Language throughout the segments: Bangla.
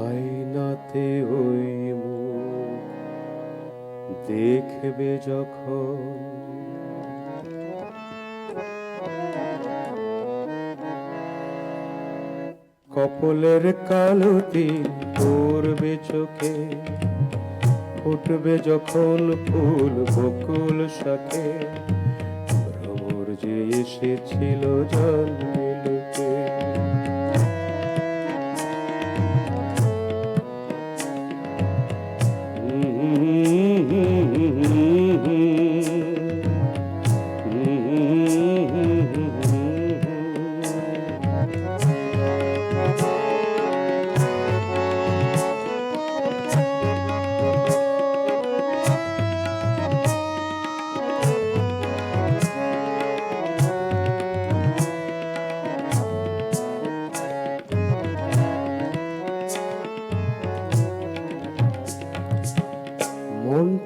আয়নাতে দেখবে যখন কপলের কালো তিল পড়বে চোখে ফুটবে যখন ফুল বকুল শাখে যে এসেছিল জন্মিলকে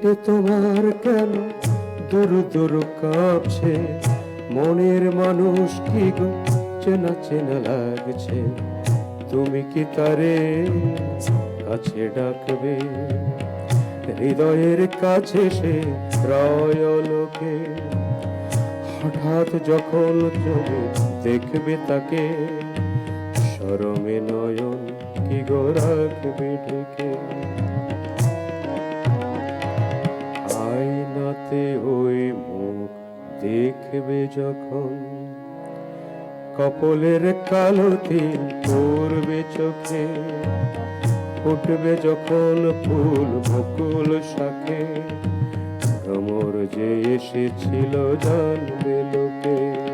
মনটি তোমার কেন? দূর দূর কাঁপছে মনের মানুষ কি গো? চেনা চেনা লাগছে। তুমি কি তারে কাছে ডাকবে? হৃদয়ের কাছে সে রয় লোকে হঠাৎ যখন তুমি দেখবে তাকে সরমে নয়ন কি গো রাখবে ঢেকে? আয়নাতে ওই মুখ দেখবে যখন। কপলের কালো তিল পড়বে চোখে, ফুটবে যখন ফুল বকুল শাখে। ভ্রমর যে এসেছিল, জানবে লোকে।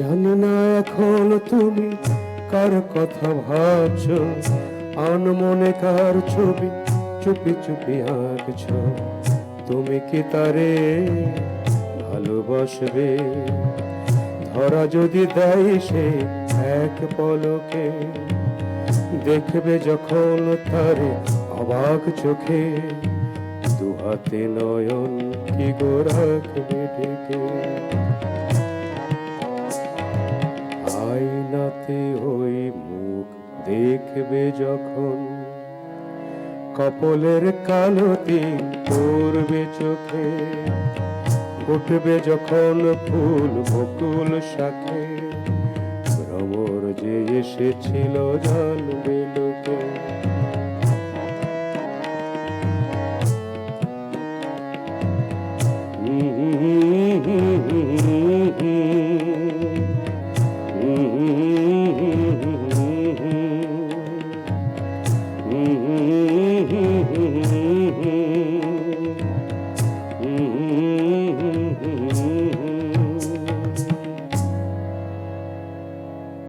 জানি না এখন তুমি কার কথা ভাবছ। আনমনে কার ছবি, চুপি চুপি আঁকছ। তুমি কি তারে ভালোবাসবে? ধরা যদি দেয় সে এক পলকে, দেখবে যখন তারে অবাক চোখে। দুহাতে নয়ন কি গো রাখবে মুখ দেখবে যখন। কপলের কালোতে পড়বে চোখে, উঠবে যখন ফুল বকুল শাখে। ভ্রমর যে এসেছিল জানবে